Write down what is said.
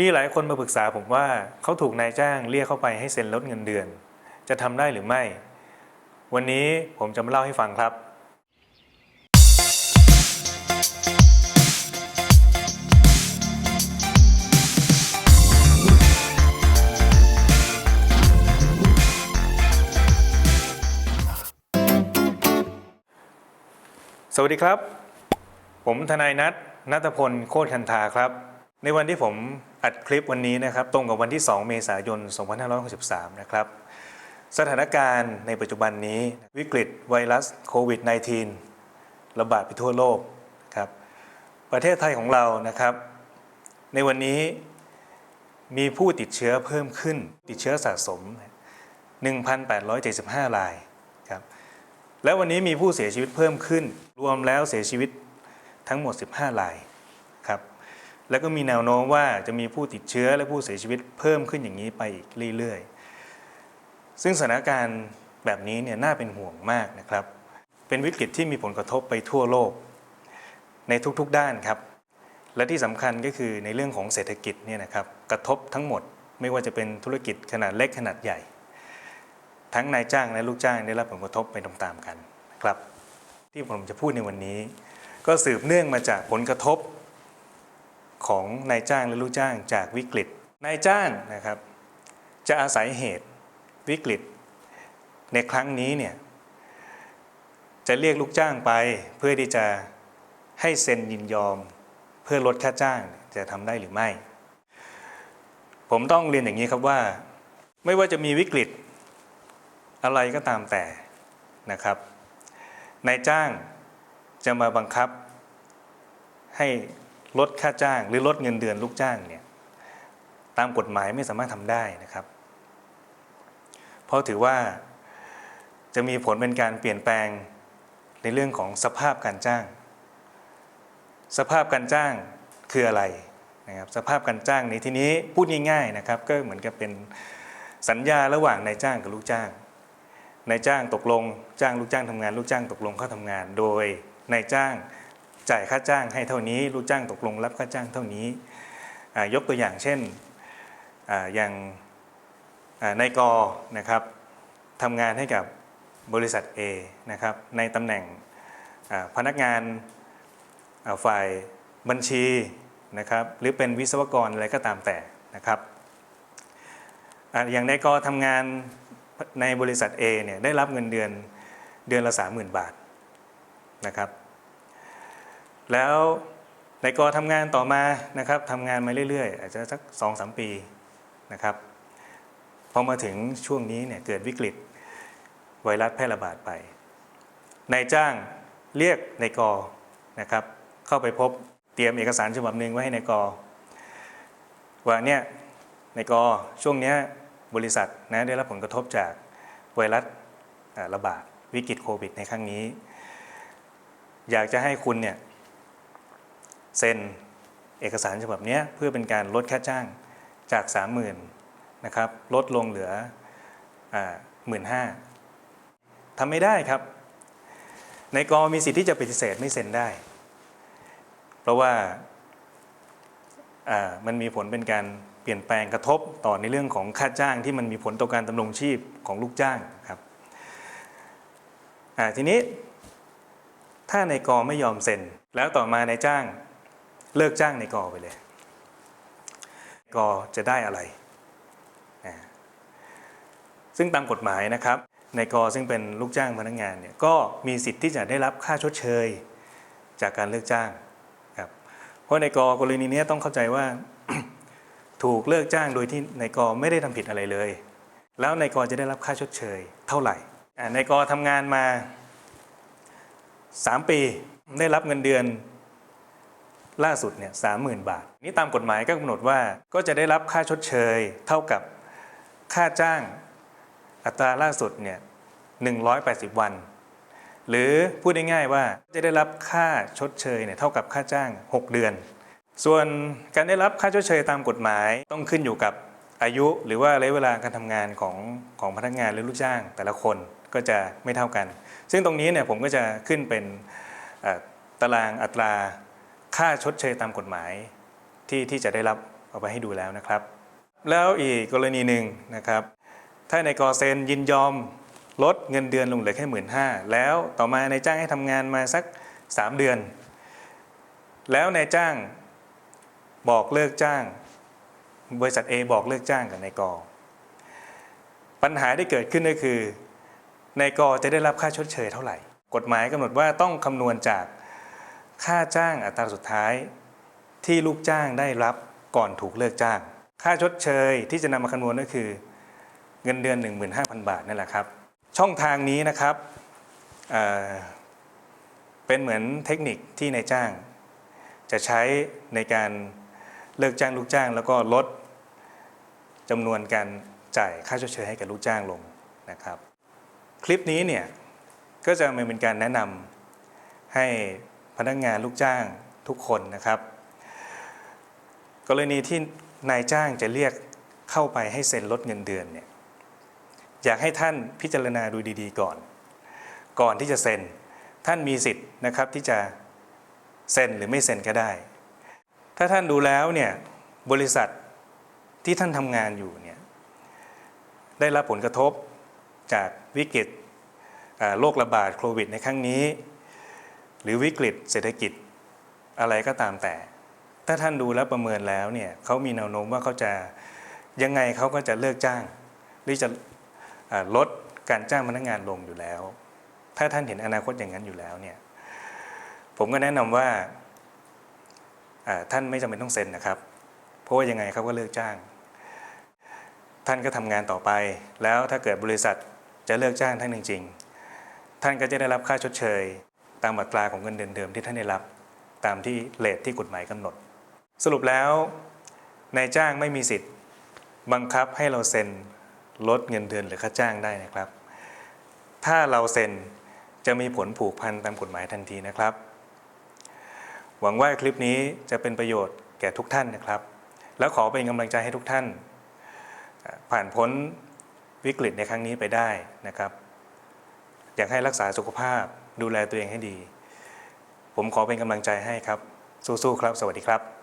มีหลายคนมาปรึกษาผมว่าเขาถูกนายจ้างเรียกเข้าไปให้เซ็นลดเงินเดือน จะทำได้หรือไม่ วันนี้ผมจะมาเล่าให้ฟังครับ สวัสดีครับ ผมทนายนัทนัทพลโคตรคันธาครับ ในวันที่ผมอัดคลิปวันนี้นะครับตรงกับวันที่ 2 เมษายน 2563 นะครับสถานการณ์ในปัจจุบันนี้วิกฤตไวรัสโควิด -19 ระบาดไปทั่วโลกครับประเทศไทยของเรานะครับ ในวันนี้มีผู้ติดเชื้อเพิ่มขึ้นติดเชื้อสะสม 1,875 รายครับแล้ววันนี้มีผู้เสียชีวิตเพิ่มขึ้น รวมแล้วเสียชีวิตทั้งหมด 15 รายครับ แล้วก็มีแนวโน้มว่าจะมีผู้ติดเชื้อและผู้เสียชีวิตเพิ่มขึ้นอย่างนี้ไปอีกเรื่อยๆ ซึ่งสถานการณ์แบบนี้เนี่ยน่าเป็นห่วงมากนะครับ เป็นวิกฤตที่มีผลกระทบไปทั่วโลก ในทุกๆด้านครับ และที่สำคัญก็คือในเรื่องของเศรษฐกิจเนี่ยนะครับกระทบทั้งหมดไม่ว่าจะเป็นธุรกิจขนาดเล็กขนาดใหญ่ ทั้งนายจ้างและลูกจ้างได้รับผลกระทบไปตามๆกันครับ ที่ผมจะพูดในวันนี้ ก็สืบเนื่องมาจากผลกระทบ ของนายจ้างและลูกจ้างจากวิกฤต นายจ้างนะครับ จะอาศัยเหตุวิกฤต ในครั้งนี้เนี่ยจะเรียกลูกจ้างไปเพื่อที่จะให้เซ็นยินยอม เพื่อลดค่าจ้างจะทำได้หรือไม่ ผมต้องเรียนอย่างนี้ครับว่า ไม่ว่าจะมีวิกฤต อะไรก็ตามแต่นะครับนายจ้างจะมาบังคับให้ ลดค่าจ้าง หรือลดเงินเดือนลูกจ้างเนี่ยตามกฎหมายไม่สามารถทำได้นะครับ เพราะถือว่าจะมีผลเป็นการเปลี่ยนแปลงในเรื่องของสภาพการจ้าง สภาพการจ้างคืออะไรนะครับสภาพการจ้างในที่นี้พูดง่ายๆนะครับ ก็เหมือนกับเป็นสัญญาระหว่างนายจ้างกับลูกจ้างนายจ้างตกลง จ้างลูกจ้างทำงาน ลูกจ้างตกลงเข้าทำงาน โดยนายจ้าง จ่ายค่าจ้างให้เท่านี้ ลูกจ้างตกลงรับค่าจ้างเท่านี้ยกตัวอย่างเช่นออย่างนายกนะครับทำงานให้กับบริษัท A นะครับในตำแหน่งพนักงานฝ่ายบัญชีนะครับหรือเป็นวิศวกรอะไรก็ตามแต่นะครับออย่างนายกทำงานในบริษัท A เนี่ยได้รับเงินเดือนเดือนละ 30,000 บาทนะครับ แล้วในกทำงานต่อมานะครับทำงานมาเรื่อยๆ อาจจะสักสองสามปีนะครับพอมาถึงช่วงนี้เนี่ยเกิดวิกฤตไวรัสแพร่ระบาดไปนายจ้างเรียกนายกนะครับ เข้าไปพบเตรียมเอกสารฉบับหนึ่งไว้ให้นายกว่าเนี่ยนายกช่วงนี้บริษัทนะได้รับผลกระทบจากไวรัสระบาดวิกฤตโควิดในครั้งนี้ อยากจะให้คุณเนี่ย เซ็นเอกสารฉบับนี้เพื่อเป็นการลดค่าจ้างจาก 30,000นะครับลดลงเหลือหมื่นห้าทำไม่ได้ครับ ในกอมีสิทธิ์ที่จะปฏิเสธไม่เซ็นได้ เพราะว่ามันมีผลเป็นการเปลี่ยนแปลงกระทบต่อในเรื่องของค่าจ้างที่มันมีผลต่อการดำรงชีพของลูกจ้างครับทีนี้ถ้าในกไม่ยอมเซ็น แล้วต่อมานายจ้าง เลิกจ้างในกอไปเลย กอจะได้อะไร ซึ่งตามกฎหมายนะครับในกอซึ่งเป็นลูกจ้างพนักงานเนี่ยก็มีสิทธิ์ที่จะได้รับค่าชดเชยจากการเลิกจ้างครับเพราะในกอกรณีนี้ต้องเข้าใจว่าถูกเลิกจ้างโดยที่ในายกไม่ได้ทำผิดอะไรเลย แล้วในายกจะได้รับค่าชดเชยเท่าไหร่อ่านายกทำงานมา 3 ปีได้รับเงินเดือน ล่าสุดเนี่ยสามหมื่นบาท นี่ตามกฎหมายก็กำหนดว่าก็จะได้รับค่าชดเชย เท่ากับค่าจ้างอัตราล่าสุดเนี่ย180วัน หรือพูดง่ายๆว่าจะได้รับค่าชดเชยเนี่ยเท่ากับค่าจ้าง 6 เดือน ส่วนการได้รับค่าชดเชยตามกฎหมายต้องขึ้นอยู่กับอายุหรือว่าระยะเวลาการทำงานของของพนักงานหรือลูกจ้างแต่ละคนก็จะไม่เท่ากัน ซึ่งตรงนี้เนี่ยผมก็จะขึ้นเป็นตารางอัตรา ค่าชดเชยตามกฎหมายที่ที่จะได้รับเอาไปให้ดูแล้วนะครับ แล้วอีกกรณีหนึ่งนะครับ ถ้านายกเซ็นยินยอมลดเงินเดือนลงเหลือแค่หมื่นห้าแล้วต่อมานายจ้างให้ทำงานมาสัก 3 เดือน แล้วนายจ้างบอกเลิกจ้าง บริษัท A บอกเลิกจ้างกับนายกปัญหาที่เกิดขึ้นก็คือนายกจะได้รับค่าชดเชยเท่าไหร่ กฎหมายกำหนดว่าต้องคำนวณจาก ค่าจ้างอัตราสุดท้าย ที่ลูกจ้างได้รับก่อนถูกเลิกจ้าง ค่าชดเชยที่จะนำมาคำนวณก็คือ เงินเดือน 15,000 บาทนั่นแหละครับ ช่องทางนี้นะครับเเป็นเหมือนเทคนิคที่นายจ้าง จะใช้ในการเลิกจ้างลูกจ้าง แล้วก็ลดจำนวนการจ่ายค่าชดเชยให้กับลูกจ้างลงนะครับ คลิปนี้เนี่ยก็จะมาเป็นการแนะนำให้ พนักงานลูกจ้างทุกคนนะครับ กรณีที่นายจ้างจะเรียกเข้าไปให้เซ็นลดเงินเดือนเนี่ยอยากให้ท่านพิจารณาดูดีๆก่อน ก่อนที่จะเซ็น ท่านมีสิทธิ์นะครับที่จะเซ็นหรือไม่เซ็นก็ได้ ถ้าท่านดูแล้วเนี่ยบริษัทที่ท่านทำงานอยู่เนี่ยได้รับผลกระทบจากวิกฤตโรคระบาดโควิดในครั้งนี้ หรือวิกฤตเศรษฐกิจอะไรก็ตามแต่ ถ้าท่านดูแล้วประเมินแล้วเนี่ยเขามีแนวโน้มว่าเขาจะยังไงเขาก็จะเลิกจ้าง หรือจะอ่าลดการจ้างพนักงานลงอยู่แล้ว ถ้าท่านเห็นอนาคตอย่างนั้นอยู่แล้วเนี่ยผมก็แนะนำว่าอ่าท่านไม่จำเป็นต้องเซ็นนะครับ เพราะว่ายังไงเขาก็เลิกจ้าง ท่านก็ทำงานต่อไป แล้วถ้าเกิดบริษัทจะเลิกจ้างท่านจริงๆท่านก็จะได้รับค่าชดเชยามอัตราของเงินเดือนเดิมที่ท่านได้รับ ตามที่เลทที่กฎหมายกำหนด สรุปแล้วนายจ้างไม่มีสิทธิ์ บังคับให้เราเซ็นลดเงินเดือนหรือค่าจ้างได้นะครับ ถ้าเราเซ็นจะมีผลผูกพันตามกฎหมายทันทีนะครับ หวังว่าคลิปนี้จะเป็นประโยชน์แก่ทุกท่านนะครับ แล้วขอเป็นกำลังใจให้ทุกท่าน ผ่านพ้นวิกฤตในครั้งนี้ไปได้นะครับ อยากให้รักษาสุขภาพ ดูแลตัวเองให้ดี ผมขอเป็นกำลังใจให้ครับ สู้ๆครับ สวัสดีครับ